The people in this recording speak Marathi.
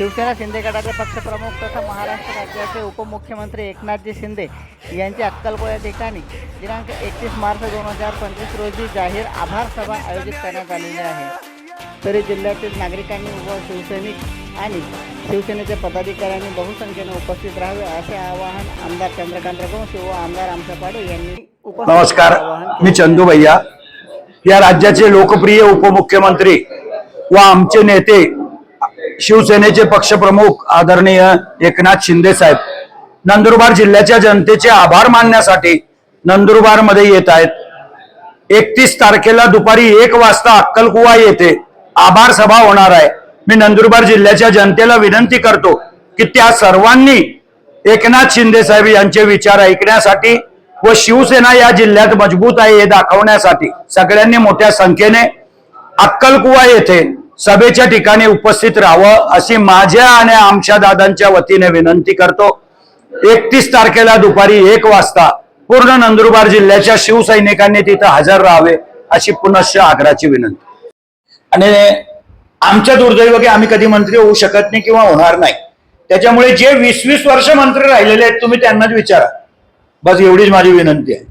शिवसेना शिंदे गटाचे पक्षप्रमुख तथा महाराष्ट्र राज्याचे उपमुख्यमंत्री एकनाथजी शिंदे यांची अक्कलकोट या ठिकाणी दिनांक एकतीस मार्च दोन हजार पंचवीस रोजी जाहीर आभार सभा आयोजित करण्यात आलेली आहे तरी जिल्ह्यातील नागरिकांनी व शिवसैनिक आणि शिवसेनेचे पदाधिकाऱ्यांनी बहुसंख्येने उपस्थित राहावे असे आवाहन आमदार चंद्रकांत रघुवंशी व आमदार आमच्या पाडे यांनी नमस्कार. मी चंदू भैया या राज्याचे लोकप्रिय उपमुख्यमंत्री व आमचे नेते शिवसेनेचे पक्षप्रमुख आदरणीय एकनाथ शिंदे साहेब नंदुरबार जिल्ह्याच्या जनतेचे आभार मानण्यासाठी नंदुरबारमध्ये येत आहेत. एकतीस तारखेला दुपारी एक वाजता अक्कलकुवा येथे आभार सभा होणार आहे. मी नंदुरबार जिल्ह्याच्या जनतेला विनंती करतो की त्या सर्वांनी एकनाथ शिंदे साहेब यांचे विचार ऐकण्यासाठी व शिवसेना या जिल्ह्यात मजबूत आहे हे दाखवण्यासाठी सगळ्यांनी मोठ्या संख्येने अक्कलकुवा येथे सभेच्या ठिकाणी उपस्थित राहावं अशी माझ्या आणि आमच्या दादांच्या वतीने विनंती करतो. एकतीस तारखेला दुपारी एक वाजता पूर्ण नंदुरबार जिल्ह्याच्या शिवसैनिकांनी तिथं हजर राहावे अशी पुनश्च आग्राची विनंती. आणि आमच्या दुर्दैव की आम्ही कधी मंत्री होऊ शकत नाही किंवा होणार नाही. त्याच्यामुळे जे वीस वीस वर्ष मंत्री राहिलेले आहेत तुम्ही त्यांनाच विचारा. बस एवढीच माझी विनंती आहे.